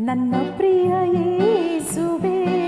ನನ್ನ ಪ್ರಿಯ ಯೇಸುವೆ.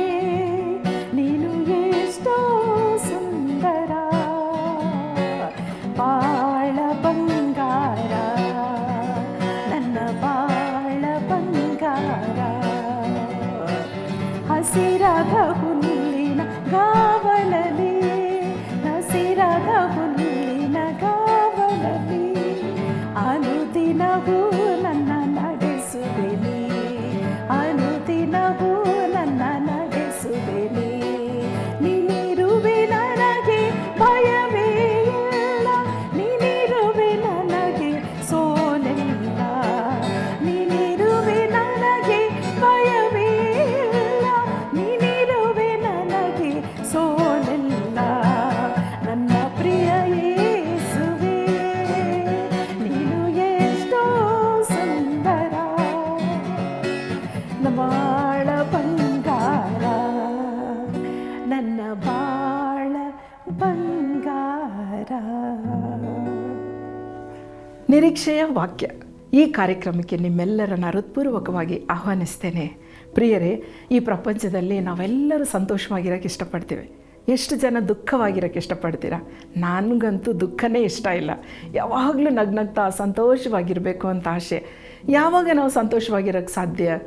ನಿರೀಕ್ಷೆಯ ವಾಕ್ಯ. ಈ ಕಾರ್ಯಕ್ರಮಕ್ಕೆ ನಿಮ್ಮೆಲ್ಲರನ್ನು ಹೃತ್ಪೂರ್ವಕವಾಗಿ ಆಹ್ವಾನಿಸ್ತೇನೆ. ಪ್ರಿಯರೇ, ಈ ಪ್ರಪಂಚದಲ್ಲಿ ನಾವೆಲ್ಲರೂ ಸಂತೋಷವಾಗಿರೋಕ್ಕೆ ಇಷ್ಟಪಡ್ತೀವಿ. ಎಷ್ಟು ಜನ ದುಃಖವಾಗಿರೋಕ್ಕೆ ಇಷ್ಟಪಡ್ತೀರಾ? ನನಗಂತೂ ದುಃಖನೇ ಇಷ್ಟ ಇಲ್ಲ. ಯಾವಾಗಲೂ ನಗ್ನಗ್ತಾ ಸಂತೋಷವಾಗಿರಬೇಕು ಅಂತ ಆಸೆ. ಯಾವಾಗ ನಾವು ಸಂತೋಷವಾಗಿರೋಕ್ಕೆ ಸಾಧ್ಯ?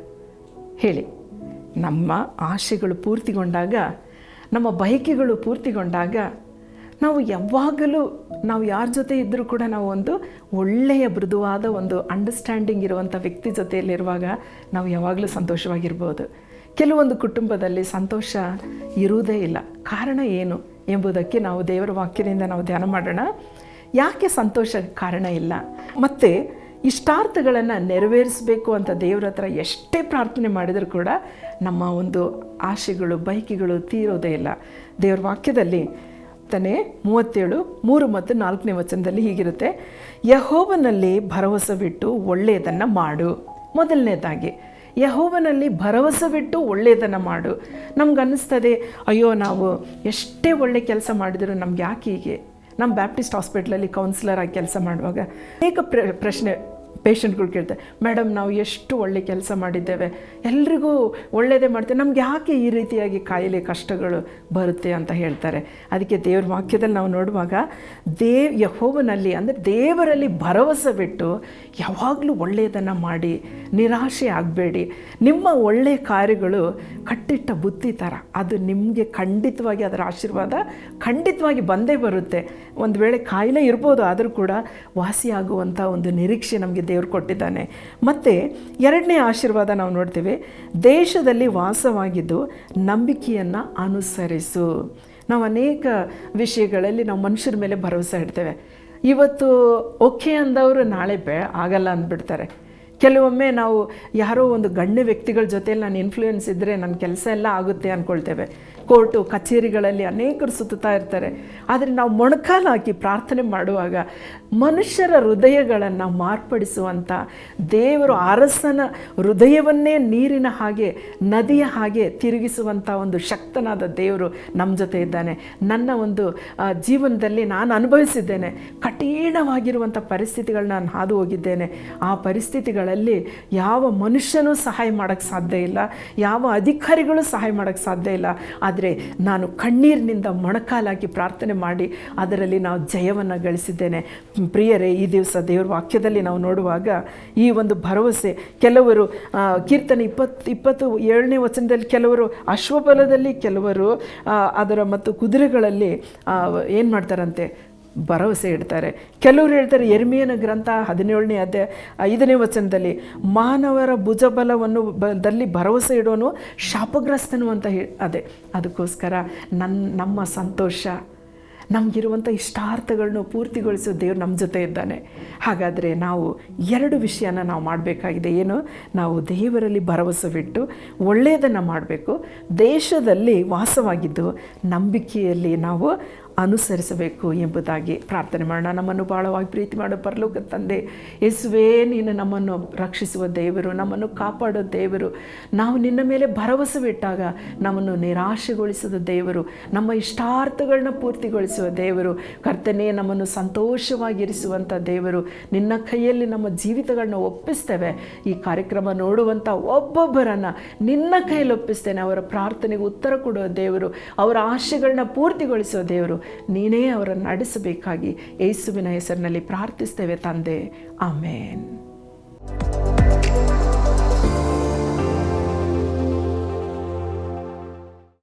ಹೇಳಿ. ನಮ್ಮ ಆಶೆಗಳು ಪೂರ್ತಿಗೊಂಡಾಗ, ನಮ್ಮ ಬಯಕೆಗಳು ಪೂರ್ತಿಗೊಂಡಾಗ ನಾವು ಯಾವಾಗಲೂ ನಾವು ಯಾರ ಜೊತೆ ಇದ್ದರೂ ಕೂಡ ನಾವು ಒಂದು ಒಳ್ಳೆಯ, ಮೃದುವಾದ ಒಂದು ಅಂಡರ್ಸ್ಟ್ಯಾಂಡಿಂಗ್ ಇರುವಂಥ ವ್ಯಕ್ತಿ ಜೊತೆಯಲ್ಲಿರುವಾಗ ನಾವು ಯಾವಾಗಲೂ ಸಂತೋಷವಾಗಿರ್ಬೋದು. ಕೆಲವೊಂದು ಕುಟುಂಬದಲ್ಲಿ ಸಂತೋಷ ಇರುವುದೇ ಇಲ್ಲ. ಕಾರಣ ಏನು ಎಂಬುದಕ್ಕೆ ನಾವು ದೇವರ ವಾಕ್ಯದಿಂದ ನಾವು ಧ್ಯಾನ ಮಾಡೋಣ. ಯಾಕೆ ಸಂತೋಷ ಕಾರಣ ಇಲ್ಲ? ಮತ್ತು ಇಷ್ಟಾರ್ಥಗಳನ್ನು ನೆರವೇರಿಸಬೇಕು ಅಂತ ದೇವ್ರ ಹತ್ರ ಎಷ್ಟೇ ಪ್ರಾರ್ಥನೆ ಮಾಡಿದರೂ ಕೂಡ ನಮ್ಮ ಒಂದು ಆಶೆಗಳು ಬೈಕಿಗಳು ತೀರೋದೇ ಇಲ್ಲ. ದೇವ್ರ ವಾಕ್ಯದಲ್ಲಿ ತಾನೇ ಮೂವತ್ತೇಳು, ಮೂರು ಮತ್ತು ನಾಲ್ಕನೇ ವಚನದಲ್ಲಿ ಹೀಗಿರುತ್ತೆ. ಯಹೋವನಲ್ಲಿ ಭರವಸವಿಟ್ಟು ಒಳ್ಳೆಯದನ್ನು ಮಾಡು. ಮೊದಲನೇದಾಗಿ, ಯಹೋವನಲ್ಲಿ ಭರವಸವಿಟ್ಟು ಒಳ್ಳೆಯದನ್ನು ಮಾಡು. ನಮ್ಗೆ ಅನ್ನಿಸ್ತದೆ ಅಯ್ಯೋ ನಾವು ಎಷ್ಟೇ ಒಳ್ಳೆ ಕೆಲಸ ಮಾಡಿದರೂ ನಮ್ಗೆ ಯಾಕೆ ಹೀಗೆ? ನಮ್ಮ ಬ್ಯಾಪ್ಟಿಸ್ಟ್ ಹಾಸ್ಪಿಟ್ಲಲ್ಲಿ ಕೌನ್ಸಿಲರ್ ಆಗಿ ಕೆಲಸ ಮಾಡುವಾಗ ಅನೇಕ ಪ್ರ, ಪ್ರಶ್ನೆ ಪೇಷಂಟ್ಗಳು ಕೇಳ್ತಾರೆ ಮೇಡಮ್, ನಾವು ಎಷ್ಟು ಒಳ್ಳೆ ಕೆಲಸ ಮಾಡಿದ್ದೇವೆ. ಎಲ್ರಿಗೂ ಒಳ್ಳೆಯದೇ ಮಾಡ್ತೇವೆ. ನಮ್ಗೆ ಯಾಕೆ ಈ ರೀತಿಯಾಗಿ ಕಾಯಿಲೆ ಕಷ್ಟಗಳು ಬರುತ್ತೆ ಅಂತ ಹೇಳ್ತಾರೆ? ಅದಕ್ಕೆ ದೇವ್ರ ವಾಕ್ಯದಲ್ಲಿ ನಾವು ನೋಡುವಾಗ, ದೇವ್, ಯಹೋವನಲ್ಲಿ, ಅಂದರೆ ದೇವರಲ್ಲಿ ಭರವಸೆ ಬಿಟ್ಟು, ಯಾವಾಗಲೂ ಒಳ್ಳೆಯದನ್ನು ಮಾಡಿ, ನಿರಾಶೆ ಆಗಬೇಡಿ. ನಿಮ್ಮ ಒಳ್ಳೆಯ ಕಾರ್ಯಗಳು ಕಟ್ಟಿಟ್ಟ ಬುತ್ತಿ ಥರ ಅದು ನಿಮಗೆ ಖಂಡಿತವಾಗಿ ಅದರ ಆಶೀರ್ವಾದ ಖಂಡಿತವಾಗಿ ಬಂದೇ ಬರುತ್ತೆ. ಒಂದು ವೇಳೆ ಕಾಯಿಲೆ ಇರ್ಬೋದು ಆದರೂ ಕೂಡ ವಾಸಿಯಾಗುವಂಥ ಒಂದು ನಿರೀಕ್ಷೆ ನಮಗೆ ದೇವರು ಕೊಟ್ಟಿದ್ದಾನೆ. ಮತ್ತು ಎರಡನೇ ಆಶೀರ್ವಾದ ನಾವು ನೋಡ್ತೀವಿ, ದೇಶದಲ್ಲಿ ವಾಸವಾಗಿದ್ದು ನಂಬಿಕೆಯನ್ನು ಅನುಸರಿಸು. ನಾವು ಅನೇಕ ವಿಷಯಗಳಲ್ಲಿ ನಾವು ಮನುಷ್ಯರ ಮೇಲೆ ಭರವಸೆ ಇಡ್ತೇವೆ. ಇವತ್ತು ಓಕೆ ಅಂದವರು ನಾಳೆ ಬೇ, ಆಗಲ್ಲ ಅಂದ್ಬಿಡ್ತಾರೆ. ಕೆಲವೊಮ್ಮೆ ನಾವು ಯಾರೋ ಒಂದು ಗಣ್ಯ ವ್ಯಕ್ತಿಗಳ ಜೊತೆಯಲ್ಲಿ ನಾನು ಇನ್ಫ್ಲೂಯೆನ್ಸ್ ಇದ್ದರೆ ನನ್ನ ಕೆಲಸ ಎಲ್ಲ ಆಗುತ್ತೆ ಅಂದ್ಕೊಳ್ತೇವೆ ಕೋರ್ಟು, ಕಚೇರಿಗಳಲ್ಲಿ ಅನೇಕರು ಸುತ್ತುತ್ತಾ ಇರ್ತಾರೆ. ಆದರೆ ನಾವು ಮೊಣಕಾಲು ಹಾಕಿ ಪ್ರಾರ್ಥನೆ ಮಾಡುವಾಗ ಮನುಷ್ಯರ ಹೃದಯಗಳನ್ನು ಮಾರ್ಪಡಿಸುವಂಥ ದೇವರು ಅರಸನ ಹೃದಯವನ್ನೇ ನೀರಿನ ಹಾಗೆ, ನದಿಯ ಹಾಗೆ ತಿರುಗಿಸುವಂಥ ಒಂದು ಶಕ್ತನಾದ ದೇವರು ನಮ್ಮ ಜೊತೆ ಇದ್ದಾನೆ. ನನ್ನ ಒಂದು ಜೀವನದಲ್ಲಿ ನಾನು ಅನುಭವಿಸಿದ್ದೇನೆ. ಕಠಿಣವಾಗಿರುವಂಥ ಪರಿಸ್ಥಿತಿಗಳನ್ನ ನಾನು ಹಾದು ಹೋಗಿದ್ದೇನೆ ಆ ಪರಿಸ್ಥಿತಿಗಳಲ್ಲಿ ಯಾವ ಮನುಷ್ಯನೂ ಸಹಾಯ ಮಾಡೋಕ್ಕೆ ಸಾಧ್ಯ ಇಲ್ಲ. ಯಾವ ಅಧಿಕಾರಿಗಳು ಸಹಾಯ ಮಾಡೋಕ್ಕೆ ಸಾಧ್ಯ ಇಲ್ಲ. ಆದರೆ ನಾನು ಕಣ್ಣೀರಿನಿಂದ ಮೊಣಕಾಲಾಗಿ ಪ್ರಾರ್ಥನೆ ಮಾಡಿ ಅದರಲ್ಲಿ ನಾವು ಜಯವನ್ನು ಗಳಿಸಿದ್ದೇನೆ. ಪ್ರಿಯರೇ, ಈ ದಿವಸ ದೇವರ ವಾಕ್ಯದಲ್ಲಿ ನಾವು ನೋಡುವಾಗ ಈ ಒಂದು ಭರವಸೆ, ಕೆಲವರು ಕೀರ್ತನೆ ಇಪ್ಪತ್ತು ಇಪ್ಪತ್ತು ಏಳನೇ ವಚನದಲ್ಲಿ ಕೆಲವರು ಅಶ್ವಬಲದಲ್ಲಿ, ಕೆಲವರು ಅದರ ಮತ್ತು ಕುದುರೆಗಳಲ್ಲಿ ಏನು ಮಾಡ್ತಾರಂತೆ? ಭರವಸೆ ಇಡ್ತಾರೆ. ಕೆಲವರು ಹೇಳ್ತಾರೆ ಎರ್ಮಿಯನ ಗ್ರಂಥ ಹದಿನೇಳನೇ ಅಧ್ಯಾಯ ಐದನೇ ವಚನದಲ್ಲಿ ಮಾನವರ ಭುಜಬಲವನ್ನು ದಲ್ಲಿ ಭರವಸೆ ಇಡೋನು ಶಾಪಗ್ರಸ್ತನು ಅಂತ ಹೇಳಿ ಅದೇ. ಅದಕ್ಕೋಸ್ಕರ ನನ್ನ ನಮ್ಮ ಸಂತೋಷ, ನಮಗಿರುವಂಥ ಇಷ್ಟಾರ್ಥಗಳನ್ನು ಪೂರ್ತಿಗೊಳಿಸೋ ದೇವ್ರು ನಮ್ಮ ಜೊತೆ ಇದ್ದಾನೆ. ಹಾಗಾದರೆ ನಾವು ಎರಡು ವಿಷಯನ ನಾವು ಮಾಡಬೇಕಾಗಿದೆ. ಏನು? ನಾವು ದೇವರಲ್ಲಿ ಭರವಸೆ ಬಿಟ್ಟು ಒಳ್ಳೆಯದನ್ನು ಮಾಡಬೇಕು. ದೇಶದಲ್ಲಿ ವಾಸವಾಗಿದ್ದು ನಂಬಿಕೆಯಲ್ಲಿ ನಾವು ಅನುಸರಿಸಬೇಕು ಎಂಬುದಾಗಿ ಪ್ರಾರ್ಥನೆ ಮಾಡೋಣ. ನಮ್ಮನ್ನು ಬಹಳವಾಗಿ ಪ್ರೀತಿ ಮಾಡೋ ಪರಲೋಕ ತಂದೆ, ಯೇಸುವೇ, ನೀನು ನಮ್ಮನ್ನು ರಕ್ಷಿಸುವ ದೇವರು, ನಮ್ಮನ್ನು ಕಾಪಾಡೋ ದೇವರು. ನಾವು ನಿನ್ನ ಮೇಲೆ ಭರವಸೆ ಬಿಟ್ಟಾಗ ನಮ್ಮನ್ನು ನಿರಾಶೆಗೊಳಿಸಿದ ದೇವರು, ನಮ್ಮ ಇಷ್ಟಾರ್ಥಗಳನ್ನ ಪೂರ್ತಿಗೊಳಿಸುವ ದೇವರು. ಕರ್ತನೆ, ನಮ್ಮನ್ನು ಸಂತೋಷವಾಗಿರಿಸುವಂಥ ದೇವರು. ನಿನ್ನ ಕೈಯಲ್ಲಿ ನಮ್ಮ ಜೀವಿತಗಳನ್ನ ಒಪ್ಪಿಸ್ತೇವೆ. ಈ ಕಾರ್ಯಕ್ರಮ ನೋಡುವಂಥ ಒಬ್ಬೊಬ್ಬರನ್ನು ನಿನ್ನ ಕೈಯಲ್ಲಿ ಒಪ್ಪಿಸ್ತೇನೆ. ಅವರ ಪ್ರಾರ್ಥನೆಗೆ ಉತ್ತರ ಕೊಡುವ ದೇವರು, ಅವರ ಆಶೆಗಳನ್ನ ಪೂರ್ತಿಗೊಳಿಸುವ ದೇವರು. ನೀನೇ ಅವರನ್ನು ನಡೆಸಬೇಕಾಗಿ ಯೇಸುವಿನ ಹೆಸರಿನಲ್ಲಿ ಪ್ರಾರ್ಥಿಸ್ತೇವೆ ತಂದೆ. ಆಮೇನ್.